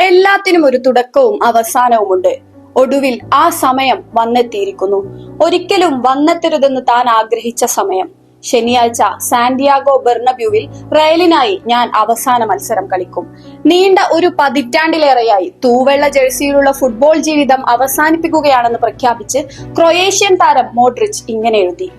എല്ലാത്തിനും ഒരു തുടക്കവും അവസാനവുമുണ്ട്. ഒടുവിൽ ആ സമയം വന്നെത്തിയിരിക്കുന്നു. ഒരിക്കലും വന്നെത്തരുതെന്ന് താൻ ആഗ്രഹിച്ച സമയം. ശനിയാഴ്ച സാന്റിയാഗോ ബെർണബ്യൂവിൽ റയലിനായി ഞാൻ അവസാന മത്സരം കളിക്കും. നീണ്ട ഒരു പതിറ്റാണ്ടിലേറെയായി തൂവെള്ള ജേഴ്സിയിലുള്ള ഫുട്ബോൾ ജീവിതം അവസാനിപ്പിക്കുകയാണെന്ന് പ്രഖ്യാപിച്ച് ക്രൊയേഷ്യൻ താരം മോഡ്രിച്ച് ഇങ്ങനെ എഴുതി.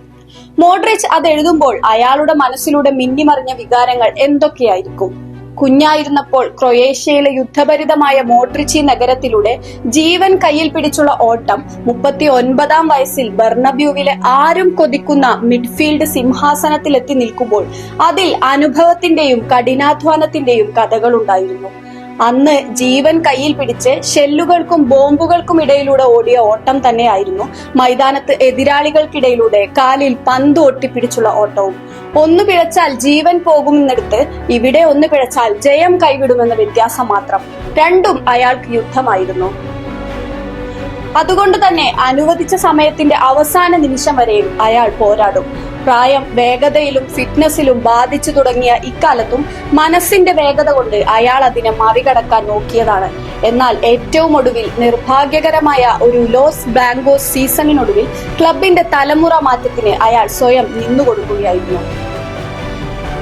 മോഡ്രിച്ച് അത് എഴുതുമ്പോൾ അയാളുടെ മനസ്സിലൂടെ മിന്നിമറിഞ്ഞ വികാരങ്ങൾ എന്തൊക്കെയായിരിക്കും? കുഞ്ഞായിരുന്നപ്പോൾ ക്രൊയേഷ്യയിലെ യുദ്ധഭരിതമായ മോട്രിച്ചി നഗരത്തിലൂടെ ജീവൻ കയ്യിൽ പിടിച്ചുള്ള ഓട്ടം മുപ്പത്തി ഒൻപതാം വയസ്സിൽ ബർണബ്യൂവിലെ ആരും കൊതിക്കുന്ന മിഡ്ഫീൽഡ് സിംഹാസനത്തിലെത്തി നിൽക്കുമ്പോൾ അതിൽ അനുഭവത്തിന്റെയും കഠിനാധ്വാനത്തിന്റെയും കഥകളുണ്ടായിരുന്നു. അന്ന് ജീവൻ കയ്യിൽ പിടിച്ച് ഷെല്ലുകൾക്കും ബോംബുകൾക്കും ഇടയിലൂടെ ഓടിയ ഓട്ടം തന്നെയായിരുന്നു മൈതാനത്ത് എതിരാളികൾക്കിടയിലൂടെ കാലിൽ പന്ത് ഒട്ടിപ്പിടിച്ചുള്ള ഓട്ടവും. ഒന്ന് പിഴച്ചാൽ ജീവൻ പോകുമെന്നെടുത്ത് ഇവിടെ ഒന്ന് പിഴച്ചാൽ ജയം കൈവിടുമെന്ന വ്യത്യാസം മാത്രം. രണ്ടും അയാൾക്ക് യുദ്ധമായിരുന്നു. അതുകൊണ്ട് തന്നെ അനുവദിച്ച സമയത്തിന്റെ അവസാന നിമിഷം വരെയും അയാൾ പോരാടും. പ്രായം വേഗതയിലും ഫിറ്റ്നസിലും ബാധിച്ചു തുടങ്ങിയ ഇക്കാലത്തും മനസ്സിന്റെ വേഗത കൊണ്ട് അയാൾ അതിനെ മറികടക്കാൻ നോക്കിയതാണ്. എന്നാൽ ഏറ്റവും ഒടുവിൽ നിർഭാഗ്യകരമായ ഒരു ലോസ് ബ്ലാങ്കോസ് സീസണിനൊടുവിൽ ക്ലബിന്റെ തലമുറ മാറ്റത്തിന് അയാൾ സ്വയം നിന്നുകൊടുക്കുകയായിരുന്നു.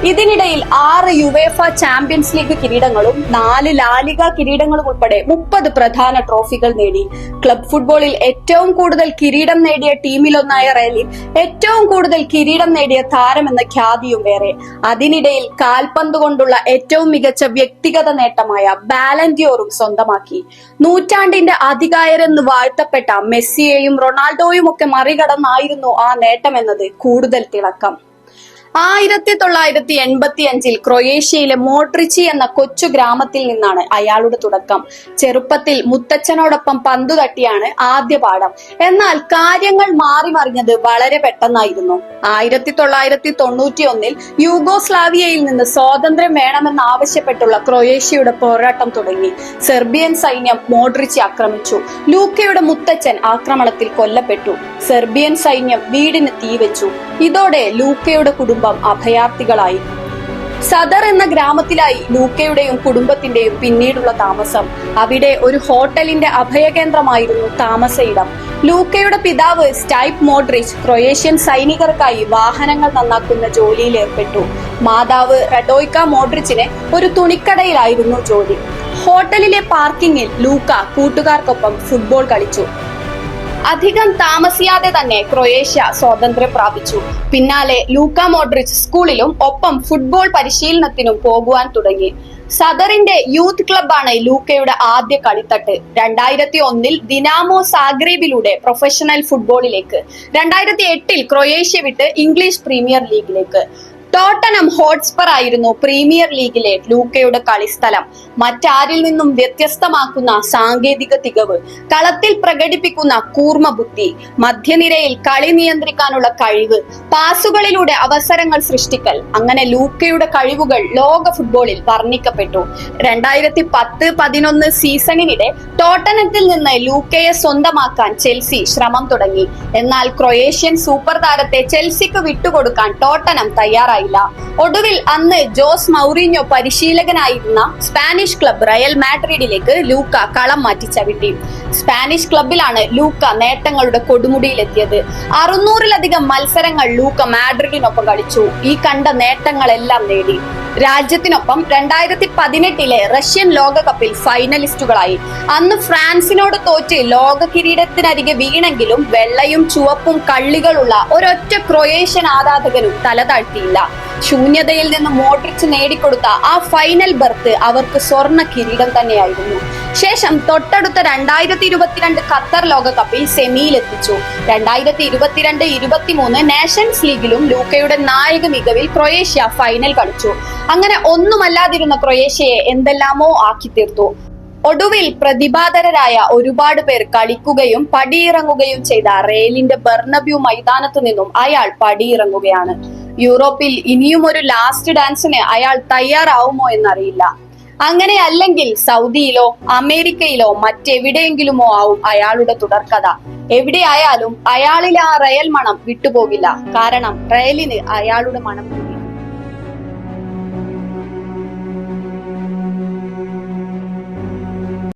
ഇതിനിടയിൽ ആറ് യുവേഫ ചാമ്പ്യൻസ് ലീഗ് കിരീടങ്ങളും നാല് ലാലിക കിരീടങ്ങളും ഉൾപ്പെടെ മുപ്പത് പ്രധാന ട്രോഫികൾ നേടി. ക്ലബ് ഫുട്ബോളിൽ ഏറ്റവും കൂടുതൽ കിരീടം നേടിയ ടീമിലൊന്നായ റയലിൽ ഏറ്റവും കൂടുതൽ കിരീടം നേടിയ താരമെന്ന ഖ്യാതിയും വേറെ. അതിനിടയിൽ കാൽപന്ത് കൊണ്ടുള്ള ഏറ്റവും മികച്ച വ്യക്തിഗത നേട്ടമായ ബാലന്റിയോറും സ്വന്തമാക്കി. നൂറ്റാണ്ടിന്റെ അധികായരെന്ന് വാഴ്ത്തപ്പെട്ട മെസ്സിയെയും റൊണാൾഡോയും ഒക്കെ മറികടന്നായിരുന്നു ആ നേട്ടമെന്നത് കൂടുതൽ തിളക്കം. ആയിരത്തി തൊള്ളായിരത്തി എൺപത്തി അഞ്ചിൽ ക്രൊയേഷ്യയിലെ മോട്രിച്ചി എന്ന കൊച്ചു ഗ്രാമത്തിൽ നിന്നാണ് അയാളുടെ തുടക്കം. ചെറുപ്പത്തിൽ മുത്തച്ഛനോടൊപ്പം പന്തു തട്ടിയാണ് ആദ്യ പാഠം. എന്നാൽ കാര്യങ്ങൾ മാറി മറിഞ്ഞത് വളരെ പെട്ടെന്നായിരുന്നു. ആയിരത്തി തൊള്ളായിരത്തി തൊണ്ണൂറ്റി ഒന്നിൽ യൂഗോസ്ലാവിയയിൽ നിന്ന് സ്വാതന്ത്ര്യം വേണമെന്നാവശ്യപ്പെട്ടുള്ള ക്രൊയേഷ്യയുടെ പോരാട്ടം തുടങ്ങി. സെർബിയൻ സൈന്യം മോഡ്രിച്ചി ആക്രമിച്ചു. ലൂക്കയുടെ മുത്തച്ഛൻ ആക്രമണത്തിൽ കൊല്ലപ്പെട്ടു. സെർബിയൻ സൈന്യം വീടിന് തീവച്ചു. ഇതോടെ ലൂക്കയുടെ കുടുംബം അഭയാർത്ഥികളായി. സദർ എന്ന ഗ്രാമത്തിലായി ലൂക്കയുടെയും കുടുംബത്തിന്റെയും പിന്നീടുള്ള താമസം. അവിടെ ഒരു ഹോട്ടലിന്റെ അഭയകേന്ദ്രമായിരുന്നു താമസയിടം ലൂക്കയുടെ പിതാവ് സ്റ്റൈപ്പ് മോഡ്രിച്ച് ക്രൊയേഷ്യൻ സൈനികർക്കായി വാഹനങ്ങൾ നന്നാക്കുന്ന ജോലിയിൽ ഏർപ്പെട്ടു. മാതാവ് റഡോയ്ക്ക മോഡ്രിച്ചിന് ഒരു തുണിക്കടയിലായിരുന്നു ജോലി. ഹോട്ടലിലെ പാർക്കിങ്ങിൽ ലൂക്ക കൂട്ടുകാർക്കൊപ്പം ഫുട്ബോൾ കളിച്ചു. അധികം താമസിയാതെ തന്നെ ക്രൊയേഷ്യ സ്വാതന്ത്ര്യം പ്രാപിച്ചു. പിന്നാലെ ലൂക്ക മോഡ്രിച്ച് സ്കൂളിലും ഒപ്പം ഫുട്ബോൾ പരിശീലനത്തിനും പോകുവാൻ തുടങ്ങി. സദറിന്റെ യൂത്ത് ക്ലബാണ് ലൂക്കയുടെ ആദ്യ കളിത്തട്ട്. രണ്ടായിരത്തി ഒന്നിൽ ദിനാമോ സാഗ്രേബിലൂടെ പ്രൊഫഷണൽ ഫുട്ബോളിലേക്ക്. രണ്ടായിരത്തി എട്ടിൽ ക്രൊയേഷ്യ വിട്ട് ഇംഗ്ലീഷ് പ്രീമിയർ ലീഗിലേക്ക്. ടോട്ടനം ഹോട്ട്സ്പർ ആയിരുന്നു പ്രീമിയർ ലീഗിലെ ലൂക്കയുടെ കളിസ്ഥലം. മറ്റാരിൽ നിന്നും വ്യത്യസ്തമാക്കുന്ന സാങ്കേതിക തികവ് കളത്തിൽ പ്രകടിപ്പിക്കുന്ന കൂർമ്മ ബുദ്ധി മധ്യനിരയിൽ കളി നിയന്ത്രിക്കാനുള്ള കഴിവ് പാസുകളിലൂടെ അവസരങ്ങൾ സൃഷ്ടിക്കൽ അങ്ങനെ ലൂക്കയുടെ കഴിവുകൾ ലോക ഫുട്ബോളിൽ വർണിക്കപ്പെട്ടു. രണ്ടായിരത്തി പത്ത് പതിനൊന്ന് സീസണിനിടെ ടോട്ടനത്തിൽ നിന്ന് ലൂക്കയെ സ്വന്തമാക്കാൻ ചെൽസി ശ്രമം തുടങ്ങി. എന്നാൽ ക്രൊയേഷ്യൻ സൂപ്പർ താരത്തെ ചെൽസിക്ക് വിട്ടുകൊടുക്കാൻ ടോട്ടനം തയ്യാറായില്ല ഒടുവിൽ അന്ന് ജോസ് മൗറിഞ്ഞോ പരിശീലകനായിരുന്ന സ്പാനിഷ് ക്ലബ് റയൽ മാഡ്രിഡിലേക്ക് ലൂക്ക കളം മാറ്റി ചവിട്ടി. സ്പാനിഷ് ക്ലബിലാണ് ലൂക്ക നേട്ടങ്ങളുടെ കൊടുമുടിയിലെത്തിയത്. അറുന്നൂറിലധികം മത്സരങ്ങൾ ലൂക്ക മാഡ്രിഡിനൊപ്പം കളിച്ചു. ഈ കണ്ട നേട്ടങ്ങളെല്ലാം നേടി. രാജ്യത്തിനൊപ്പം രണ്ടായിരത്തി പതിനെട്ടിലെ റഷ്യൻ ലോകകപ്പിൽ ഫൈനലിസ്റ്റുകളായി. അന്ന് ഫ്രാൻസിനോട് തോറ്റ് ലോക കിരീടത്തിനരികെ വീണെങ്കിലും വെള്ളയും ചുവപ്പും കള്ളികളുള്ള ഒരൊറ്റ ക്രൊയേഷ്യൻ ആരാധകനും തല താഴ്ത്തിയില്ല. ശൂന്യതയിൽ നിന്ന് മോട്ടിച്ച് നേടിക്കൊടുത്ത ആ ഫൈനൽ ബർത്ത് അവർക്ക് സ്വർണ കിരീടം തന്നെയായിരുന്നു. ശേഷം തൊട്ടടുത്ത രണ്ടായിരത്തി ഇരുപത്തിരണ്ട് ഖത്തർ ലോകകപ്പിൽ സെമിയിലെത്തിച്ചു രണ്ടായിരത്തി ഇരുപത്തിരണ്ട് ഇരുപത്തിമൂന്ന് നാഷൻസ് ലീഗിലും ലൂക്കയുടെ നായക മികവിൽ ക്രൊയേഷ്യ ഫൈനൽ കളിച്ചു. അങ്ങനെ ഒന്നുമല്ലാതിരുന്ന ക്രൊയേഷ്യയെ എന്തെല്ലാമോ ആക്കി തീർത്തു ഒടുവിൽ പ്രതിഭാതരരായ ഒരുപാട് പേർ കളിക്കുകയും പടിയിറങ്ങുകയും ചെയ്ത റെയിലിന്റെ ബർണബ്യൂ മൈതാനത്തു നിന്നും അയാൾ പടിയിറങ്ങുകയാണ്. യൂറോപ്പിൽ ഇനിയും ഒരു ലാസ്റ്റ് ഡാൻസിന് അയാൾ തയ്യാറാവുമോ എന്നറിയില്ല. അങ്ങനെ അല്ലെങ്കിൽ സൗദിയിലോ അമേരിക്കയിലോ മറ്റെവിടെയെങ്കിലുമോ ആവും അയാളുടെ തുടർക്കഥ. എവിടെയായാലും അയാളിലെ ആ റയൽ മണം വിട്ടുപോകില്ല. കാരണം റയലിന് അയാളുടെ മണം